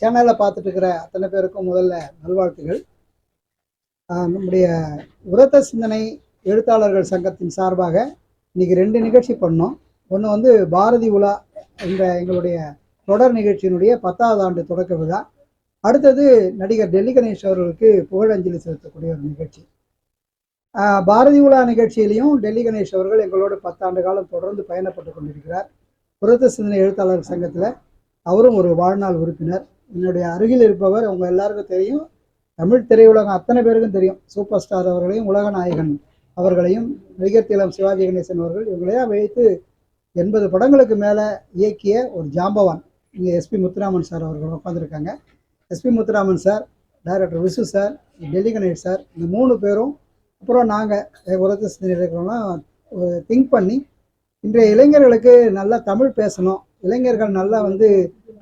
சேனலை பார்த்துட்டு இருக்கிற அத்தனை பேருக்கும் முதல்ல நல்வாழ்த்துகள். நம்முடைய உரத்த சிந்தனை எழுத்தாளர்கள் சங்கத்தின் சார்பாக இன்னைக்கு ரெண்டு நிகழ்ச்சி பண்ணோம். ஒன்று வந்து பாரதி உலா என்ற எங்களுடைய தொடர் நிகழ்ச்சியினுடைய பத்தாவது ஆண்டு தொடக்க விழா. அடுத்தது நடிகர் டெல்லி கணேஷ் அவர்களுக்கு புகழஞ்சலி செலுத்தக்கூடிய ஒரு நிகழ்ச்சி. பாரதி உலா நிகழ்ச்சியிலையும் டெல்லி கணேஷ் அவர்கள் எங்களோட பத்தாண்டு காலம் தொடர்ந்து பயணப்பட்டு கொண்டிருக்கிறார். புரத்த சிந்தனை எழுத்தாளர் சங்கத்தில் அவரும் ஒரு வாழ்நாள் உறுப்பினர். என்னுடைய அருகில் இருப்பவர் அவங்க எல்லாருக்கும் தெரியும். தமிழ் திரையுலகம் அத்தனை பேருக்கும் தெரியும். சூப்பர் ஸ்டார் அவர்களையும் உலக நாயகன் அவர்களையும் நடிகர் திலம் சிவாஜி கணேசன் அவர்கள் இவங்களையா வைத்து எண்பது படங்களுக்கு மேலே இயக்கிய ஒரு ஜாம்பவான். இங்கே எஸ்பி முத்துராமன் சார் அவர்கள் உட்காந்துருக்காங்க SP Muthuraman sir director Visu sir Delhi Ganesh sir இந்த மூணு பேரும் அப்புறம் நாங்கள் உரத்த சிந்தனை இருக்கிறவங்களாம் திங்க் பண்ணி இன்றைய இளைஞர்களுக்கு நல்லா தமிழ் பேசணும். இளைஞர்கள் நல்லா வந்து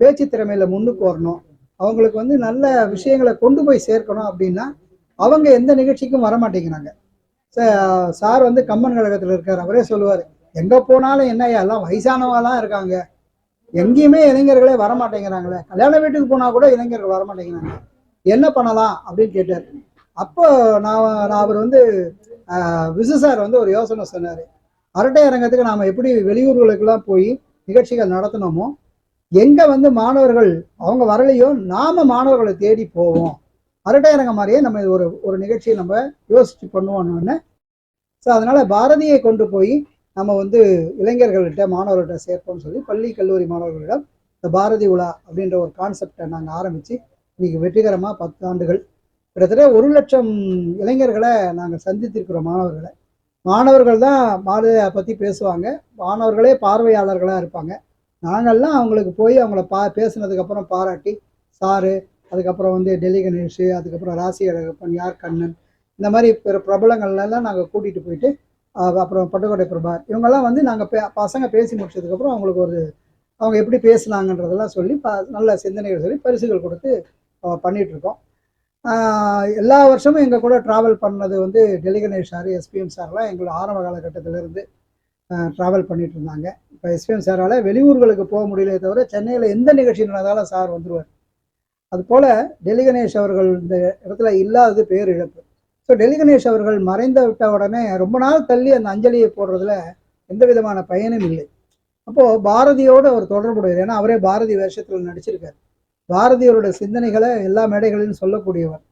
பேச்சு திறமையில் முன்னுக்கு வரணும். அவங்களுக்கு வந்து நல்ல விஷயங்களை கொண்டு போய் சேர்க்கணும் அப்படின்னா அவங்க எந்த நிகழ்ச்சிக்கும் வர மாட்டேங்கிறாங்க சார் வந்து கம்மன் கழகத்தில் இருக்கார் அவரே சொல்லுவார் எங்கே போனாலும் என்ன எல்லாம் வயசானவாலாம் இருக்காங்க. எங்கேயுமே இளைஞர்களே வர மாட்டேங்கிறாங்களே கல்யாண வீட்டுக்கு போனால் கூட இளைஞர்கள் வர மாட்டேங்கிறாங்க என்ன பண்ணலாம்? அப்படின்னு கேட்டார். அப்போ நான் நான் அவர் வந்து விசு சார் வந்து ஒரு யோசனை சொன்னார். அரட்டை அரங்கத்துக்கு நாம் எப்படி வெளியூர்களுக்கெல்லாம் போய் நிகழ்ச்சிகள் நடத்தினோமோ எங்கே வந்து மாணவர்கள் அவங்க வரலையோ நாம மாணவர்களை தேடி போவோம். அரட்டை மாதிரியே நம்ம ஒரு ஒரு நிகழ்ச்சியை நம்ம யோசிச்சு பண்ணுவோம்னு. ஸோ அதனால் பாரதியை கொண்டு போய் நம்ம வந்து இளைஞர்கள்கிட்ட மாணவர்கள்ட்ட சேர்ப்போம்னு சொல்லி பள்ளி கல்லூரி மாணவர்களிடம் இந்த பாரதி உலா அப்படின்ற ஒரு கான்செப்டை நாங்கள் ஆரம்பித்து இன்னைக்கு வெற்றிகரமாக பத்து ஆண்டுகள். கிட்டத்தட்ட ஒரு லட்சம் இளைஞர்களை நாங்கள் சந்தித்திருக்கிறோம் மாணவர்களை. மாணவர்கள் தான் பாரதியை பற்றி பேசுவாங்க. மாணவர்களே பார்வையாளர்களாக இருப்பாங்க. நாங்கள்லாம் அவங்களுக்கு போய் அவங்கள பா பேசுனதுக்கப்புறம் பாராட்டி சாரு அதுக்கப்புறம் வந்து டெல்லி கணேஷ் அதுக்கப்புறம் ராசி அழகப்பன் யார் கண்ணன் இந்த மாதிரி பிற பிரபலங்கள்லாம் நாங்கள் கூட்டிகிட்டு போயிட்டு அப்புறம் பட்டுக்கோட்டை பிரபா இவங்கெல்லாம் வந்து நாங்கள் பே பசங்க பேசி முடிச்சதுக்கப்புறம் அவங்களுக்கு ஒரு அவங்க எப்படி பேசுனாங்கன்றதெல்லாம் சொல்லி ப நல்ல சிந்தனைகள் சொல்லி பரிசுகள் கொடுத்து பண்ணிகிட்ருக்கோம் எல்லா வருஷமும் எங்கள் கூட ட்ராவல் பண்ணது வந்து டெல்லி கணேஷ் சார் எஸ்பிஎம் சார்லாம் எங்களோட ஆரம்ப காலகட்டத்திலேருந்து. ட்ராவல் பண்ணிட்டு இருந்தாங்க இப்போ எஸ்பிஎம் சாரால் வெளியூர்களுக்கு போக முடியல தவிர சென்னையில் எந்த நிகழ்ச்சி நடந்தாலும் சார் வந்துடுவார் அதுபோல் டெல்லி கணேஷ் அவர்கள் இந்த இடத்துல இல்லாதது பேர் இழப்பு ஸோ டெல்லி கணேஷ் அவர்கள் மறைந்து விட்ட உடனே ரொம்ப நாள் தள்ளி அந்த அஞ்சலியை போடுறதுல எந்த விதமான பயனும் இல்லை. அப்போது பாரதியோடு அவர் தொடர்புடையவர் ஏன்னா அவரே பாரதி வேஷத்தில் நடிச்சிருக்கார். பாரதியோட சிந்தனைகளை எல்லா மேடைகளிலும் சொல்லக்கூடியவர்.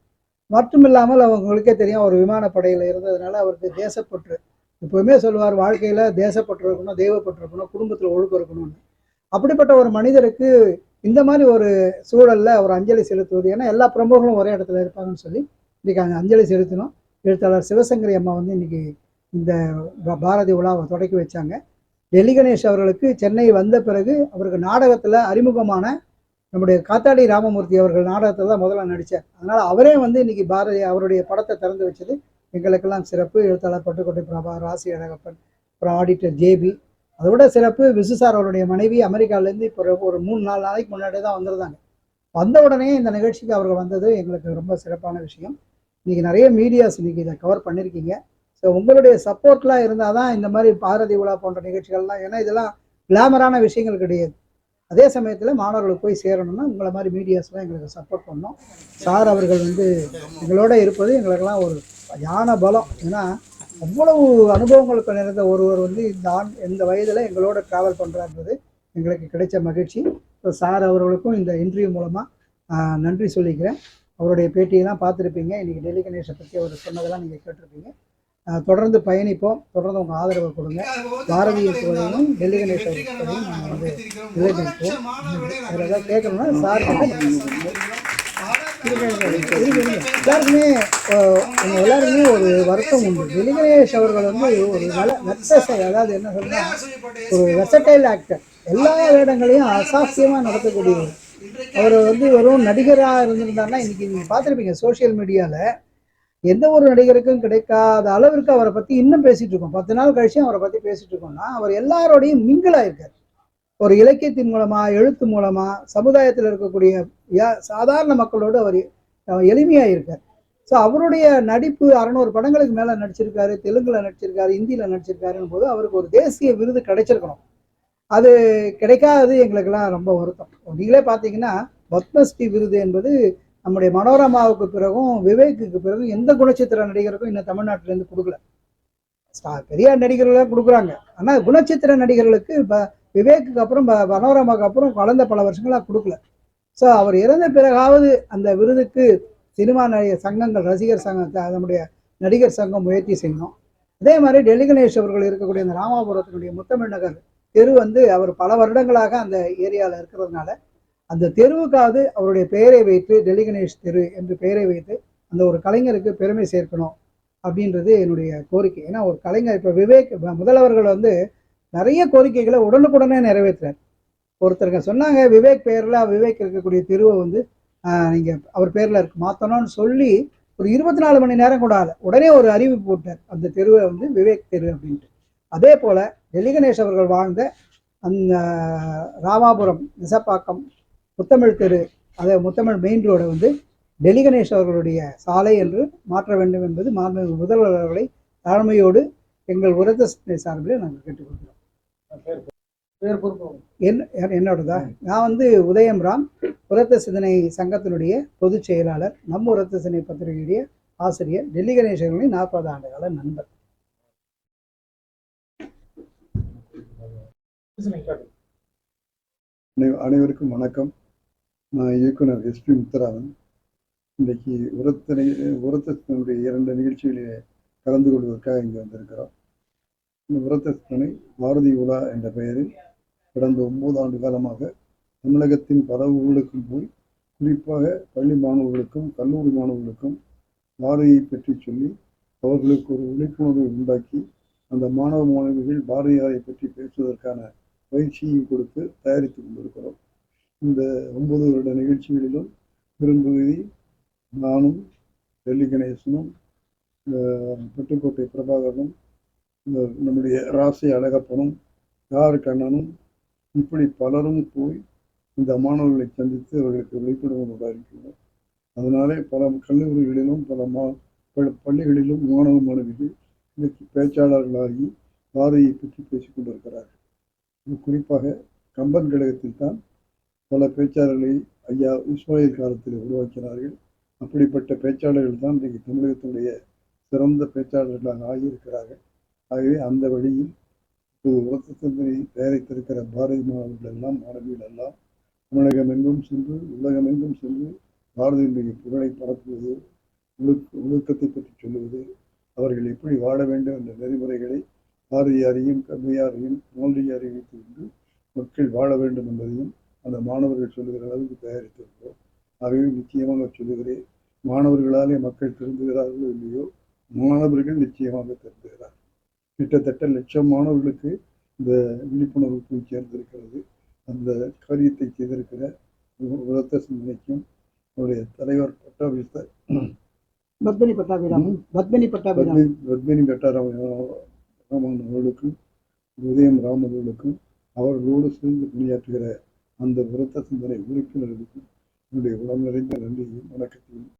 மட்டும் இல்லாமல் அவங்களுக்கே தெரியும் அவர் விமானப்படையில் இருந்ததுனால அவருக்கு தேசப்பற்று எப்போவுமே சொல்லுவார் வாழ்க்கையில் தேசப்பற்று இருக்கணும் தெய்வப்பற்று இருக்கணும் குடும்பத்தில் ஒழுக்கம் இருக்கணும்னு அப்படிப்பட்ட ஒரு மனிதருக்கு இந்த மாதிரி ஒரு சூழலில் ஒரு அஞ்சலி செலுத்துவது ஏன்னா எல்லா பிரமுகர்களும் ஒரே இடத்துல இருப்பாங்கன்னு சொல்லி இன்றைக்கி அந்த அஞ்சலி செலுத்தினோம். எழுத்தாளர் சிவசங்கரி அம்மா வந்து இன்னைக்கு இந்த பாரதி உலாவை தொடக்கி வச்சாங்க. டெல்லி கணேஷ் அவர்களுக்கு சென்னை வந்த பிறகு அவருக்கு நாடகத்தில் அறிமுகமான நம்முடைய காத்தாடி ராமமூர்த்தி அவர்கள் நாடகத்தில் தான் முதல்ல நடித்தார் அதனால் அவரே வந்து இன்றைக்கி பாரதி அவருடைய படத்தை திறந்து வச்சது. எங்களுக்கெல்லாம் சிறப்பு. எழுத்தாளர் பட்டுக்கோட்டை பிரபா ராசி அழகப்பன் அப்புறம் ஆடிட்டர் ஜேபி. அதோட சிறப்பு விசு சார் அவருடைய மனைவி அமெரிக்காவிலேருந்து இப்போ ஒரு- மூணு நாலு நாளைக்கு முன்னாடி தான் வந்திருந்தாங்க. வந்த உடனே இந்த நிகழ்ச்சிக்கு அவர்கள் வந்தது எங்களுக்கு ரொம்ப சிறப்பான விஷயம். இன்னைக்கு நிறைய மீடியாஸ் இன்னைக்கு இதை கவர் பண்ணியிருக்கீங்க ஸோ உங்களுடைய சப்போர்ட்லாம் இருந்தால் தான் இந்த மாதிரி பாரதி உலா போன்ற நிகழ்ச்சிகள்லாம் ஏன்னா இதெல்லாம் கிளாமரான விஷயங்கள் கிடையாது. அதே சமயத்தில் மாணவர்களுக்கு போய் சேரணும்னா உங்களை மாதிரி மீடியாஸ்லாம் எங்களுக்கு சப்போர்ட் பண்ணோம் சார் அவர்கள் வந்து எங்களோட இருப்பது எங்களுக்கெல்லாம் ஒரு ஞான பலம். ஏன்னா அவ்வளவு அனுபவங்களுக்கு நிறைந்த ஒருவர் வந்து இந்த ஆண் இந்த வயதில் எங்களோட ட்ராவல் பண்ணுறாங்கிறது எங்களுக்கு கிடைச்ச மகிழ்ச்சி. ஸோ சார் அவர்களுக்கும் இந்த இன்டர்வியூ மூலமாக நன்றி சொல்லிக்கிறேன். அவருடைய பேட்டியெல்லாம் பார்த்துருப்பீங்க. இன்றைக்கி டெல்லி கணேஷை பற்றி அவர் சொன்னதெல்லாம் நீங்கள் கேட்டிருப்பீங்க. தொடர்ந்து பயணிப்போம். தொடர்ந்து உங்கள் ஆதரவை கொடுங்க. பாரதிய புகழையும் டெல்லி கணேஷ் அவர் நாங்கள் வந்து நிலைநிற்போம் அதில் ஏதாவது கேட்கணும்னா சார் எல்லாருக்குமே ஆஹ் எல்லாருக்குமே ஒரு வருத்தம் உண்டு. டெல்லி அவர்கள் வந்து ஒரு நல்ல வெர்சஸை அதாவது என்ன சொல்றா ஒரு ஆக்டர் எல்லா வேடங்களையும் அசாத்தியமாக நடத்தக்கூடியவர். அவர் வந்து வெறும் நடிகராக இருந்திருந்தாருன்னா இன்னைக்கு நீங்கள் பார்த்துருப்பீங்க சோஷியல் மீடியாவில் எந்த ஒரு நடிகருக்கும் கிடைக்காத அளவிற்கு அவரை பற்றி இன்னும் பேசிட்டு இருக்கோம். பத்து நாள் கழிச்சு அவரை பற்றி பேசிட்டு இருக்கோம்னா அவர் எல்லாரோடையும் மிங்கிள் ஆயிருக்கார். ஒரு இலக்கியத்தின் மூலமா எழுத்து மூலமா சமுதாயத்தில் இருக்கக்கூடிய யா- சாதாரண மக்களோடு அவர் அஹ், எளிமையா இருக்கார். ஸோ அவருடைய நடிப்பு அறநூறு படங்களுக்கு மேலே நடிச்சிருக்காரு தெலுங்குல நடிச்சிருக்காரு ஹிந்தியில் நடிச்சிருக்காருன்னு போது அவருக்கு ஒரு தேசிய விருது கிடைச்சிருக்கணும். அது கிடைக்காதது எங்களுக்கெல்லாம் ரொம்ப வருத்தம். நீங்களே பார்த்தீங்கன்னா பத்மஸ்ரீ விருது என்பது நம்முடைய மனோரமாவுக்கு பிறகும் விவேக்குக்கு பிறகும் எந்த குணச்சித்திர நடிகருக்கும் இன்னும் தமிழ்நாட்டிலேருந்து கொடுக்கல. பெரியார் பெரிய நடிகர்கள் கொடுக்குறாங்க. ஆனால் குணச்சித்திர நடிகர்களுக்கு இப்போ விவேக்குக்கு அப்புறம் மனோரமாவுக்கு அப்புறம் கலந்த பல வருஷங்களாக கொடுக்கல. ஸோ அவர் இறந்த பிறகாவது அந்த விருதுக்கு சினிமா நடிகர் சங்கங்கள் ரசிகர் சங்கத்தை அதனுடைய நடிகர் சங்கம் முயற்சி செய்யணும் அதே மாதிரி டெல்லி கணேஷ் அவர்கள் இருக்கக்கூடிய அந்த ராமாபுரத்தினுடைய முத்தமிழ் நகர் தெரு வந்து அவர் பல வருடங்களாக அந்த ஏரியாவில் இருக்கிறதுனால அந்த தெருவுக்காவது அவருடைய பெயரை வைத்து டெல்லி கணேஷ் தெரு என்று பெயரை வைத்து அந்த ஒரு கலைஞருக்கு பெருமை சேர்க்கணும் அப்படின்றது என்னுடைய கோரிக்கை. ஏன்னா ஒரு கலைஞர் இப்போ விவேக் முதல்வர்கள் வந்து நிறைய கோரிக்கைகளை உடனுக்குடனே நிறைவேற்றுறார். ஒருத்தருங்க சொன்னாங்க விவேக் பெயரில் விவேக் இருக்கக்கூடிய தெருவை வந்து நீங்கள் அவர் பேரில் இருக்கு மாற்றணும்னு சொல்லி ஒரு இருபத்தி நாலு மணி நேரம் கூட ஆகலை. உடனே ஒரு அறிவிப்பு போட்டார் அந்த தெருவை வந்து விவேக் தெரு அப்படின்ட்டு. அதே போல் டெல்லி கணேஷ் அவர்கள் வாழ்ந்த அந்த ராமாபுரம் விசப்பாக்கம் முத்தமிழ் தெரு அதை முத்தமிழ் மெயின் ரோடை வந்து டெல்லி கணேஷ் அவர்களுடைய சாலை என்று மாற்ற வேண்டும் என்பது மாண்பு முதல்வர் அவர்களை தாழ்மையோடு எங்கள் உரத்த சார்பில் நாங்கள் கேட்டுக்கொள்கிறோம். பேர் பொறுப்பு என் யார் என்னோடதா நான் வந்து உதயம் ராம் உரத்த சிந்தனை சங்கத்தினுடைய பொதுச் செயலாளர் நம் உரத்த சிந்தனை பத்திரிகையுடைய ஆசிரியர் டெல்லி கணேசர்களின் நாற்பது ஆண்டு கால நண்பர். அனை- அனைவருக்கும் வணக்கம். நான் இயக்குனர் எஸ்பி முத்துராமன். இன்றைக்கு உரத்தனை உரத்தனுடைய இரண்டு நிகழ்ச்சிகளிலே கலந்து கொள்வதற்காக இங்கே வந்திருக்கிறோம். இந்த விரதத்தினை பாரதி உலா என்ற பெயரில் கடந்த ஒன்பது ஆண்டு காலமாக தமிழகத்தின் பல ஊர்களுக்கும் போய் குறிப்பாக பள்ளி மாணவர்களுக்கும் கல்லூரி மாணவர்களுக்கும் பாரதியை பற்றி சொல்லி அவர்களுக்கு ஒரு விழிப்புணர்வை உண்டாக்கி அந்த மாணவ மாணவிகள் பாரதியாரை பற்றி பேசுவதற்கான பயிற்சியும் கொடுத்து தயாரித்து கொண்டிருக்கிறோம். இந்த ஒன்பது வருட நிகழ்ச்சிகளிலும் பெரும்பகுதி நானும் டெல்லி கணேசனும் பட்டுக்கோட்டை பிரபாகரனும் இந்த நம்முடைய ராசி அழகப்பனும் யார் கண்ணனும் இப்படி பலரும் போய் இந்த மாணவர்களை சந்தித்து அவர்களுக்கு விழிப்புணர்வு உண்டாயிருக்கிறோம் அதனாலே பல கல்லூரிகளிலும் பல மா பள்ளிகளிலும் மாணவ மாணவிகள் இன்றைக்கு பேச்சாளர்களாகி பாரதியை பற்றி பேசிக் கொண்டிருக்கிறார்கள். குறிப்பாக கம்பன் கழகத்தில் தான் பல பேச்சாளர்களை ஐயா இஸ்மாயில் காலத்தில் உருவாக்கினார்கள். அப்படிப்பட்ட பேச்சாளர்கள் தான் இன்றைக்கு தமிழகத்தினுடைய சிறந்த பேச்சாளர்களாக ஆகியிருக்கிறார்கள். ஆகவே அந்த வழியில் இப்போது உரத்த தயாரித்திருக்கிற பாரதி மாணவர்கள் எல்லாம் மாணவிகள் எல்லாம் தமிழகமெங்கும் சென்று உலகமெங்கும் சென்று பாரதியினுடைய புகழை பரப்புவது ஒழுக்க ஒழுக்கத்தை பற்றி சொல்லுவது அவர்கள் எப்படி வாழ வேண்டும் என்ற நெறிமுறைகளை பாரதியாரையும் கம்மையாரையும் மோல்டியாரையும் வைத்துக் கொண்டு மக்கள் வாழ வேண்டும் என்பதையும் அந்த மாணவர்கள் சொல்லுகிற அளவுக்கு தயாரித்திருக்கிறோம். ஆகவே நிச்சயமாக சொல்லுகிறேன் மாணவர்களாலே மக்கள் திருந்துகிறார்களோ இல்லையோ மாணவர்கள் நிச்சயமாக திருந்துகிறார்கள். கிட்டத்தட்ட லட்சம் மாணவர்களுக்கு இந்த விழிப்புணர்வு போய் சேர்ந்திருக்கிறது. அந்த காரியத்தை செய்திருக்கிற உ- உரத்த சிந்தனைக்கும் அவருடைய தலைவர் பட்டாபிஸ்த பத்மினி பட்டாபிராமன் பத்மினி பட்டாபிராமன் பத்மினி பத்மினி ராமன் அவர்களுக்கும் உதயம் ராம் அவர்களுக்கும் அவர்களோடு சேர்ந்து பணியாற்றுகிற அந்த உரத்த சிந்தனை உறுப்பினர்களுக்கும் என்னுடைய உளம் நிறைந்த நன்றியையும் வணக்கத்தையும்